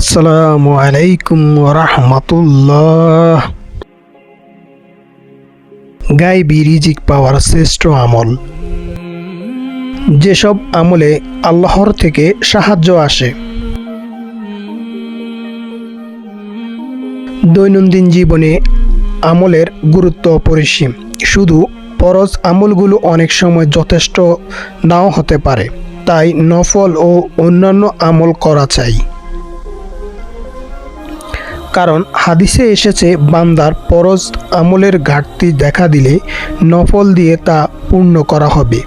আসসালামু আলাইকুম রহমতুল্লাহ গাইবি রিজিক পাওয়ার শ্রেষ্ঠ আমল। যেসব আমলে আল্লাহর থেকে সাহায্য আসে। দৈনন্দিন জীবনে আমলের গুরুত্ব অপরিসীম। শুধু ফরজ আমলগুলো অনেক সময় যথেষ্ট নাও হতে পারে। তাই নফল ও অন্যান্য আমল করা চাই। কারণ হাদিসে এসেছে, বান্দার পরজ আমলের ঘাটতি দেখা দিলে নফল দিয়ে তা পূর্ণ করা হবে।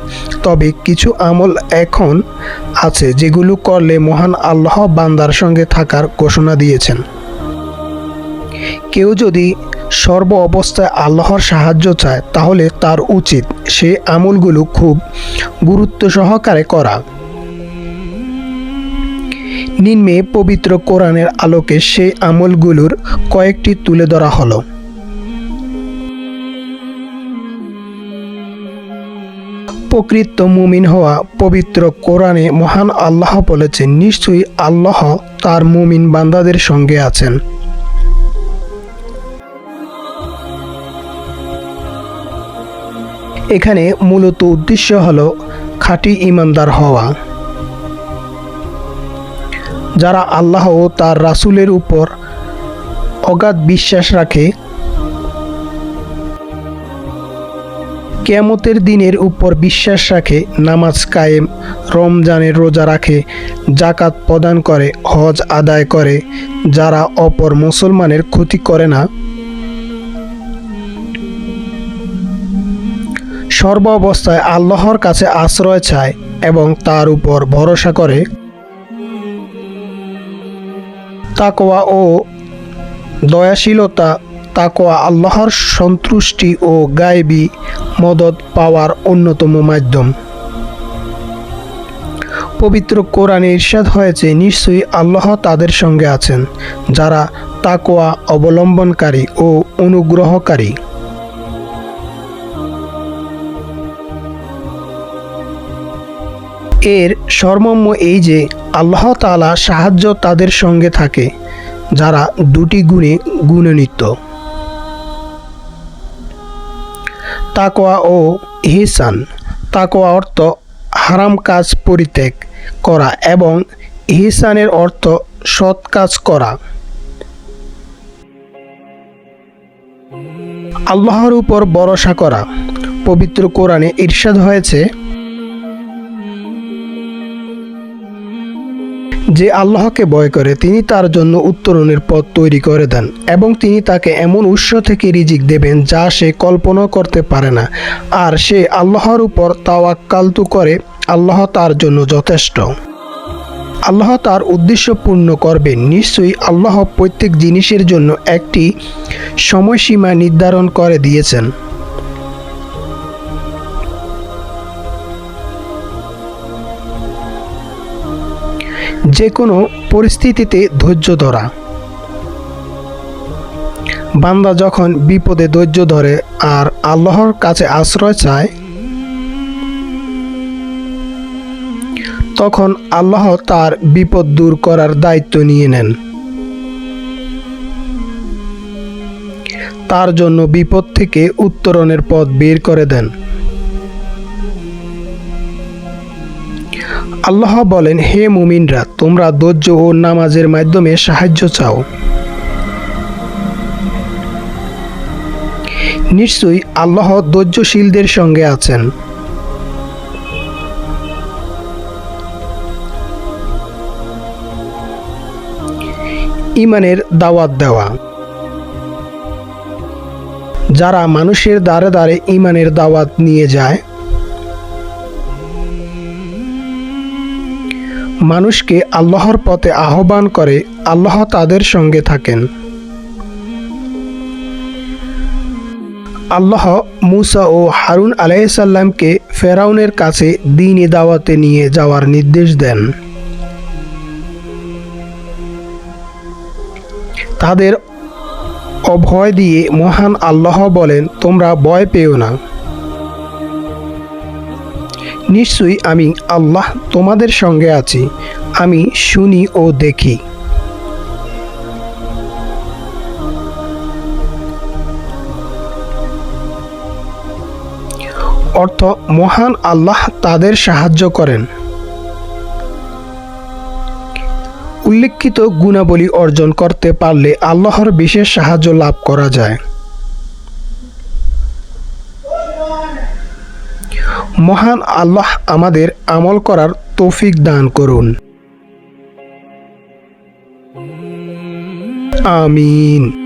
তবে কিছু আমল এখন আছে যেগুলো করলে মহান আল্লাহ বান্দার সঙ্গে থাকার ঘোষণা দিয়েছেন। কেউ যদি সর্ব অবস্থায় আল্লাহর সাহায্য চায়, তাহলে তার উচিত সে আমলগুলো খুব গুরুত্ব সহকারে করা। নিম্নে পবিত্র কোরআনের আলোকে সেই আমলগুলোর কয়েকটি তুলে ধরা হলো। প্রকৃত মুমিন হওয়া পবিত্র কোরআনে মহান আল্লাহ বলেছেন নিশ্চয়ই আল্লাহ তার মুমিন বান্দাদের সঙ্গে আছেন। এখানে মূলত উদ্দেশ্য হলো খাঁটি ইমানদার হওয়া। যারা আল্লাহ ও তার রাসুলের উপর অগাধ বিশ্বাস রাখে, কেয়ামতের দিনের উপর বিশ্বাস রাখে, নামাজ কায়েম, রমজানের রোজা রাখে জাকাত প্রদান করে, হজ আদায় করে, যারা অপর মুসলমানের ক্ষতি করে না। সর্ব অবস্থায় আল্লাহর কাছে আশ্রয় চায় এবং তার উপর ভরসা করে। তাকোয়া ও দয়াশীলতা তাকোয়া আল্লাহর সন্তুষ্টি ও গায়েবী মদত পাওয়ার অন্যতম মাধ্যম। পবিত্র কোরআনে ইরশাদ হয়েছে, নিশ্চয়ই আল্লাহ তাদের সঙ্গে আছেন, যারা তাকোয়া অবলম্বনকারী ও অনুগ্রহকারী। এর সর্মম্য এই যে, আল্লাহ তাআলা সাহায্য তাদের সঙ্গে থাকে, যারা দুটি গুণে গুণান্বিত। তাকোয়া ও হিসান তাকোয়া অর্থ হারাম কাজ পরিত্যাগ করা এবং হিসানের অর্থ সৎ কাজ করা। আল্লাহর উপর ভরসা করা। পবিত্র কোরআনে ঈর্ষাদ হয়েছে যে আল্লাহকে ভয় করে, তিনি তার জন্য উত্তরণের পথ তৈরি করে দেন এবং তিনি তাকে এমন উৎস থেকে রিজিক দেবেন যা সে কল্পনা করতে পারে না। আর সে আল্লাহর উপর তাওয়াক্কালতু করে, আল্লাহ তার জন্য যথেষ্ট। আল্লাহ তার উদ্দেশ্য পূর্ণ করবেন। নিশ্চয়ই আল্লাহ প্রত্যেক জিনিসের জন্য একটি সময়সীমা নির্ধারণ করে দিয়েছেন। যে কোনো পরিস্থিতিতে ধৈর্য ধরা। বান্দা যখন বিপদে ধৈর্য ধরে আর আল্লাহর কাছে আশ্রয় চায়, তখন আল্লাহ তার বিপদ দূর করার দায়িত্ব নিয়ে নেন। তার জন্য বিপদ থেকে উত্তরণের পথ বের করে দেন। আল্লাহ বলেন, হে মুমিনরা, তোমরা ধৈর্য ও নামাজের মাধ্যমে সাহায্য চাও। নিশ্চয়ই আল্লাহ ধৈর্যশীলদের সঙ্গে আছেন। ইমানের দাওয়াত দেওয়া। যারা মানুষের দ্বারে দ্বারে ইমানের দাওয়াত নিয়ে যায় মানুষকে আল্লাহর পথে আহ্বান করে, আল্লাহ তাদের সঙ্গে থাকেন। আল্লাহ মুসা ও হারুন আলাইসাল্লামকে ফেরাউনের কাছে দিনই দাওয়াতে নিয়ে যাওয়ার নির্দেশ দেন। তাদের অভয় দিয়ে মহান আল্লাহ বলেন, তোমরা ভয় পেও না। নিশ্চয়ই আমি আল্লাহ তোমাদের সঙ্গে আছি। আমি শুনি ও দেখি। অর্থ, মহান আল্লাহ তাদের সাহায্য করেন। উল্লেখিত গুণাবলী অর্জন করতে পারলে আল্লাহর বিশেষ সাহায্য লাভ করা যায়। মহান আল্লাহ আমাদের আমল করার তৌফিক দান করুন। আমিন।